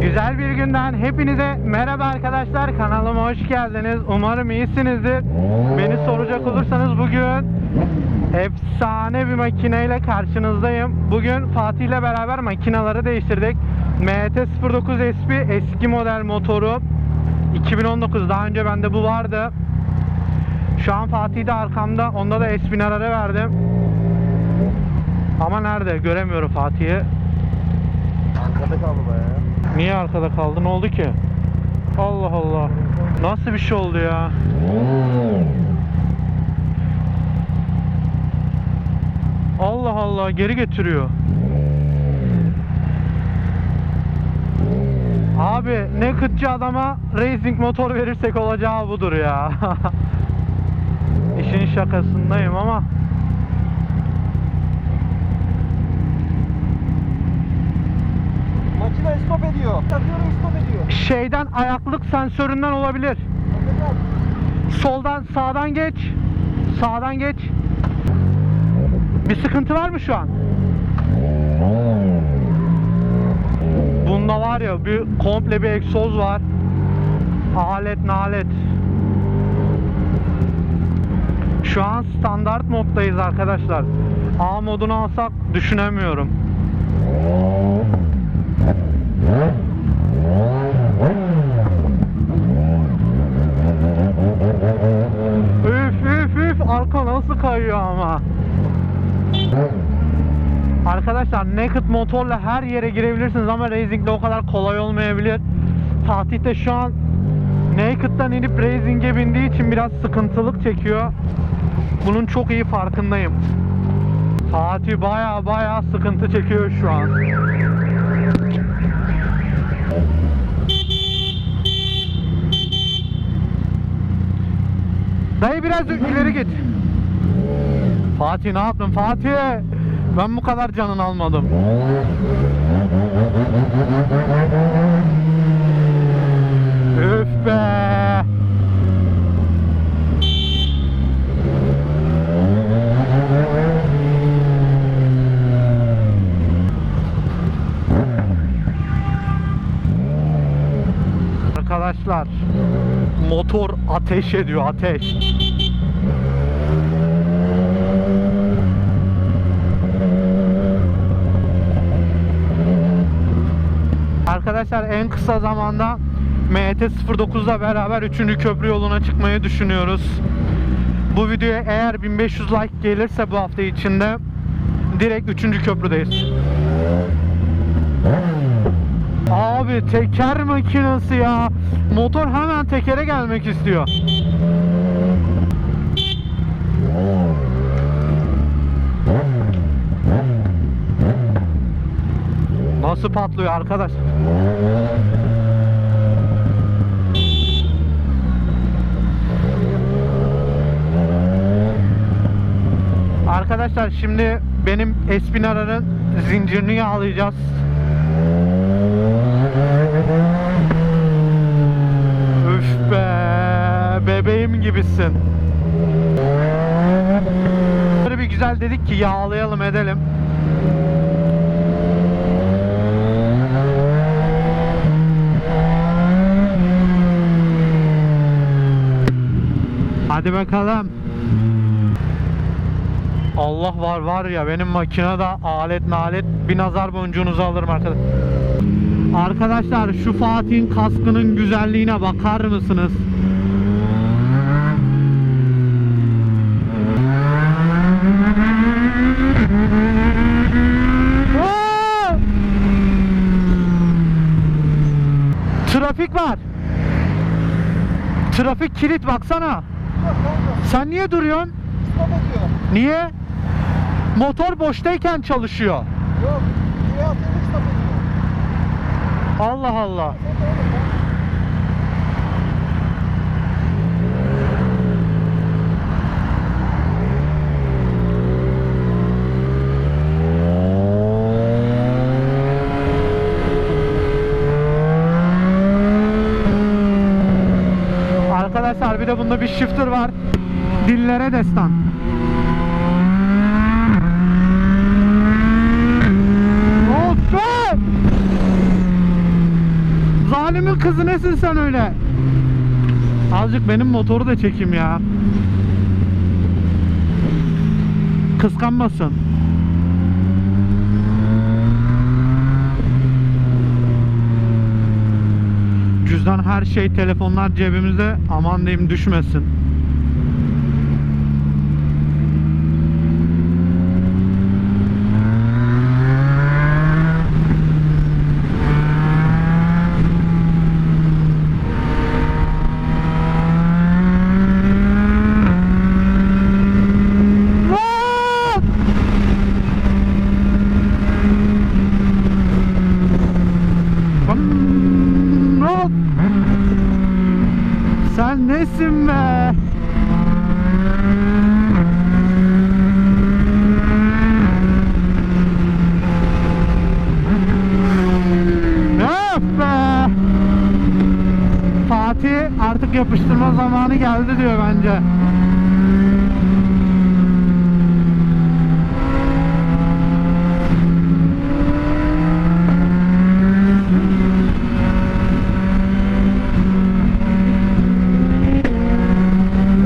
Güzel bir günden hepinize merhaba arkadaşlar. Kanalıma hoş geldiniz. Umarım iyisinizdir. Beni soracak olursanız bugün efsane bir makineyle karşınızdayım. Bugün Fatih ile beraber makinaları değiştirdik. MT-09 SP eski model motoru. 2019 daha önce bende bu vardı. Şu an Fatih de arkamda onda da Espinarar'ı verdim. Ama nerede? Göremiyorum Fatih'i. Arkada kaldı bayağı. Niye arkada kaldı? Ne oldu ki? Allah Allah. Nasıl bir şey oldu ya? Allah Allah geri getiriyor. Abi ne kıtçı adama racing motor verirsek olacağı budur ya. İşin şakasındayım ama Makine stop ediyor. Takıyorum stop ediyor. şeyden ayaklık sensöründen olabilir. Soldan sağdan geç. Sağdan geç. Bir sıkıntı var mı şu an? Bunda var ya bir komple bir egzoz var. Alet nalet. Şu an standart moddayız arkadaşlar. A modunu alsak düşünemiyorum. Üf üf üf arka nasıl kayıyor ama. Arkadaşlar naked motorla her yere girebilirsiniz ama racing'de o kadar kolay olmayabilir. Fatih şu an naked'dan inip racing'e bindiği için biraz sıkıntılık çekiyor. Bunun çok iyi farkındayım. Fatih baya baya sıkıntı çekiyor şu an. Dayı biraz ileri git. Fatih ne yaptın Fatih? Ben bu kadar canını almadım. Üf be. Arkadaşlar motor ateş ediyor ateş. Arkadaşlar en kısa zamanda MT-09'la beraber 3. köprü yoluna çıkmayı düşünüyoruz. Bu videoya eğer 1500 like gelirse bu hafta içinde direkt 3. köprüdeyiz. Abi teker makinesi ya. Motor hemen tekere gelmek istiyor. Nasıl patlıyor arkadaş? Arkadaşlar şimdi benim Espinara'nın zincirini yağlayacağız. Üf be bebeğim gibisin. Böyle bir güzel dedik ki yağlayalım edelim. Hadi bakalım. Allah var var ya benim makinede alet nalet bir nazar boncuğunuzu alırım arkadaşlar. Arkadaşlar şu Fatih'in kaskının güzelliğine bakar mısınız? Trafik var. Trafik kilit baksana. Sen niye duruyorsun? Niye? Motor boştayken çalışıyor. Yok. Suya atınca stop ediyor. Allah Allah. Arkadaşlar bir de bunda bir shifter var. Dillere destan. Kızı nesin sen öyle? Azıcık benim motoru da çekeyim ya. Kıskanmasın. Cüzdan her şey telefonlar cebimizde aman diyeyim düşmesin. Lan! Lan! Sen nesin be? Öf be! Fatih artık yapıştırma zamanı geldi diyor bence.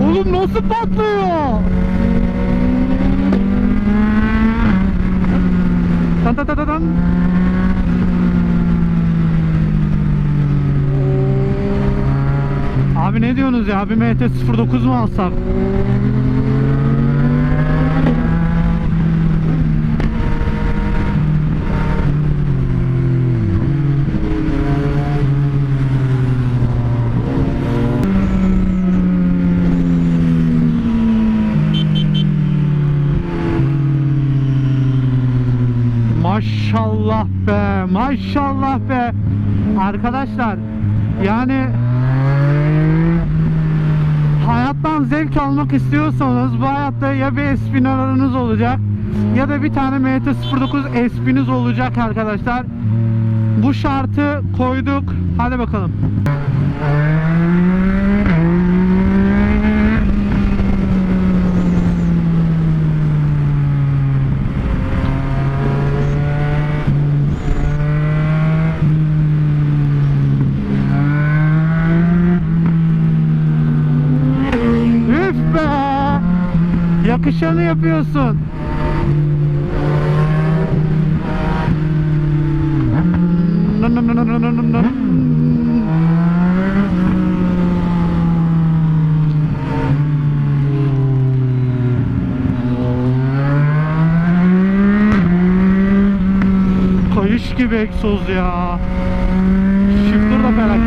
Oğlum nasıl patlıyor? Tan tan tan tan tan. Abi ne diyorsunuz ya? Bir MT-09 mu alsak? Maşallah be, maşallah be. Arkadaşlar, yani hayattan zevk almak istiyorsanız bu hayatta ya bir Espinar'ınız olacak ya da bir tane MT-09 Espiniz olacak arkadaşlar. Bu şartı koyduk. Hadi bakalım. Üf be! Yakışanı yapıyorsun. Kayış gibi egzoz ya. Shifter da felak.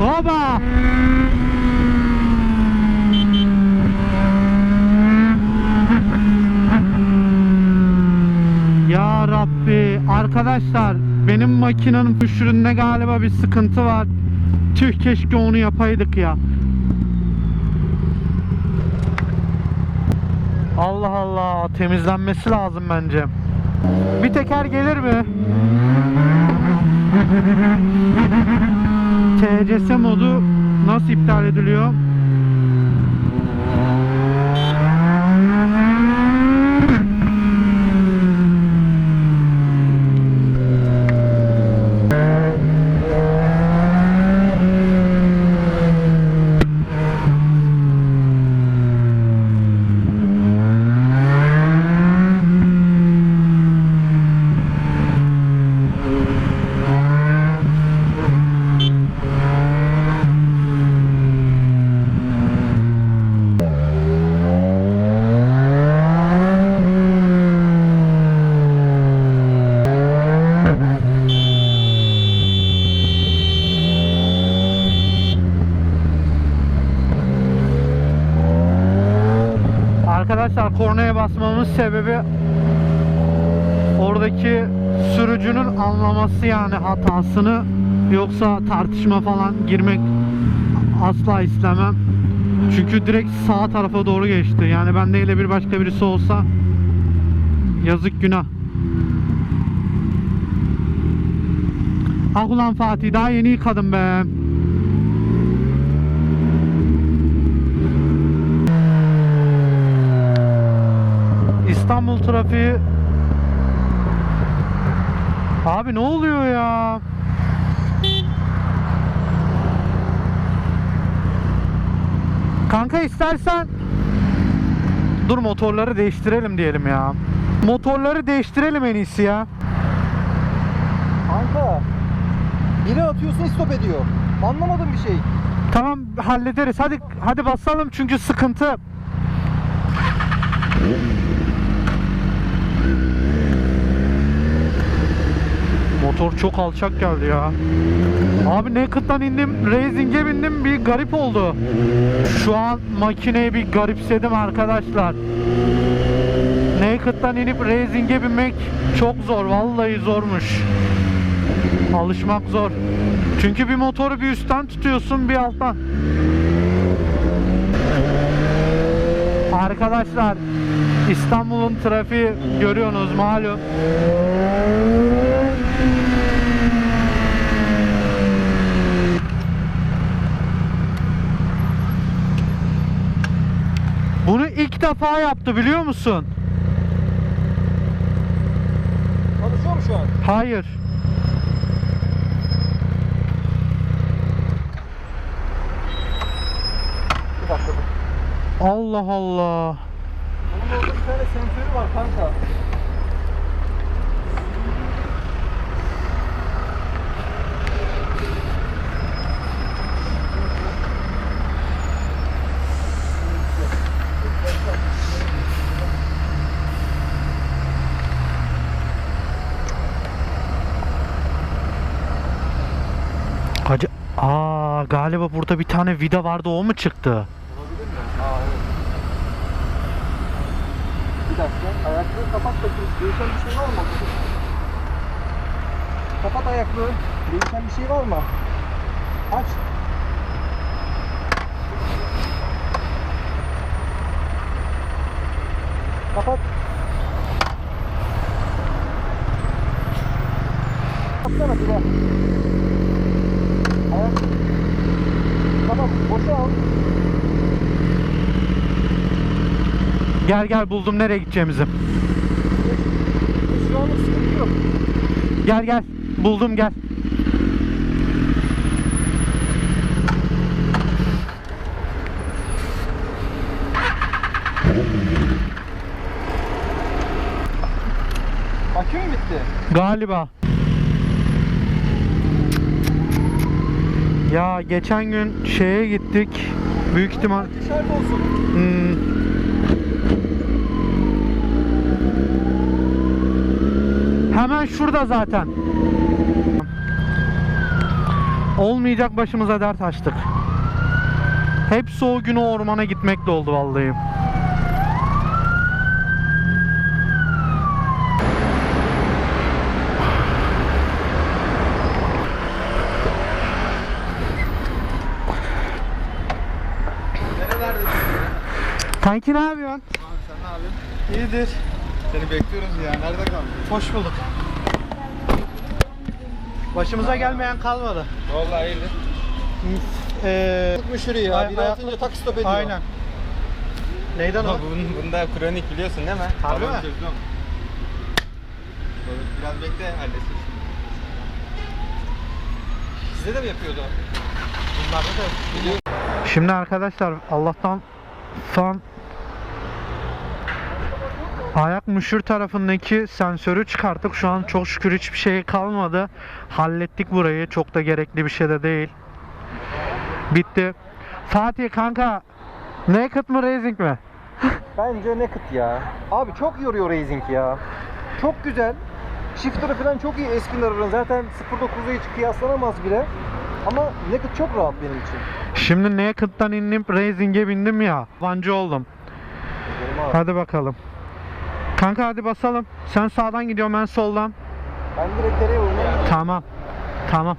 Oba! Ya Rabbi arkadaşlar benim makinenin püşüründe galiba bir sıkıntı var. Tüh keşke onu yapaydık ya. Allah Allah temizlenmesi lazım bence. Bir teker gelir mi? TCS modu nasıl iptal ediliyor? Basmamın sebebi oradaki sürücünün anlaması yani hatasını yoksa tartışma falan girmek asla istemem. Çünkü direkt sağ tarafa doğru geçti. Yani ben değil de bir başka birisi olsa yazık günah. Ah ulan Fatih daha yeni yıkadım be. İstanbul trafiği Abi ne oluyor ya? Kanka istersen Dur motorları değiştirelim diyelim ya. Motorları değiştirelim en iyisi ya. Kanka. Biri atıyorsun stop ediyor. Anlamadım bir şey. Tamam hallederiz. Hadi hadi basalım çünkü sıkıntı. Motor çok alçak geldi ya. Abi Naked'dan indim, Racing'e bindim bir garip oldu. Şu an makineyi bir garipsedim arkadaşlar. Naked'dan inip Racing'e binmek çok zor, vallahi zormuş. Alışmak zor. Çünkü bir motoru bir üstten tutuyorsun bir alttan. Arkadaşlar İstanbul'un trafiği görüyorsunuz malum. Bunu ilk defa yaptı biliyor musun? Çalışıyor mu şu an? Hayır. Bir dakika dur. Allah Allah. Bunun orada bir tane sensörü var kanka. Acı Aa galiba burada bir tane vida vardı o mu çıktı? Olabilir mi? Aa evet. Bir dakika. Ayaklığı kapat bakayım. Değişen bir şey var mı? Kapat ayaklığı. Değişen bir şey var mı? Aç. Kapat. Baksana bir bak. Ayak. Tamam boşa al. Gel gel buldum nereye gideceğimizi. Şu anlık sıkıntı yok. Gel gel buldum gel. Akü mü bitti? Galiba. Ya geçen gün şeye gittik. Büyük ihtimal Dışarıda olsun. Hmm. Hemen şurada zaten. Olmayacak başımıza dert açtık. Hepsi o günü ormana gitmekle oldu vallahi. Kanki ne yapıyorsun? Abi sen ne yapıyorsun? İyidir. Seni bekliyoruz ya. Nerede kaldın? Hoş bulduk. Başımıza gelmeyen kalmadı. Vallahi iyidir. Ee, şurayı ya. Bir atınca tak stop ediyor. aynen. Neyden o? Bun, bunda kronik biliyorsun değil mi? Harbi mi? Biraz bekle halletsin. Sizde de mi yapıyordu? Bunlarda da biliyorum. Şimdi arkadaşlar Allah'tan son ayak müşür tarafındaki sensörü çıkarttık. Şu an çok şükür hiçbir şey kalmadı. Hallettik burayı. Çok da gerekli bir şey de değil. Bitti. Fatih kanka Naked mı Racing mi? Bence naked ya. Abi çok yoruyor Racing ya. Çok güzel. Shifter'ı falan çok iyi eski Narar'ın. Zaten 09'a hiç kıyaslanamaz bile. Ama naked çok rahat benim için. Şimdi Naked'dan inip Racing'e bindim ya. Vancı oldum. Hadi bakalım. Kanka hadi basalım. Sen sağdan gidiyorsun ben soldan. Ben direkt dereye oynayayım. Tamam. Tamam.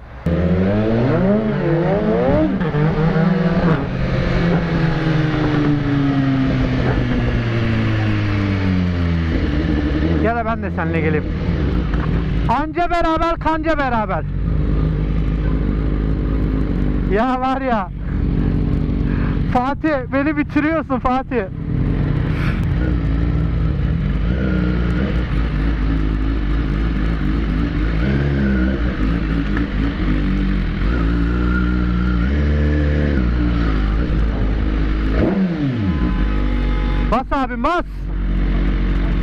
Ya da ben de seninle geleyim. Anca beraber kanca beraber. Ya var ya. Fatih beni bitiriyorsun Fatih. Abim bas.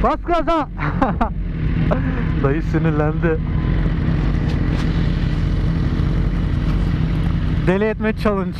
Bas gaza. Dayı sinirlendi. Deli etme challenge.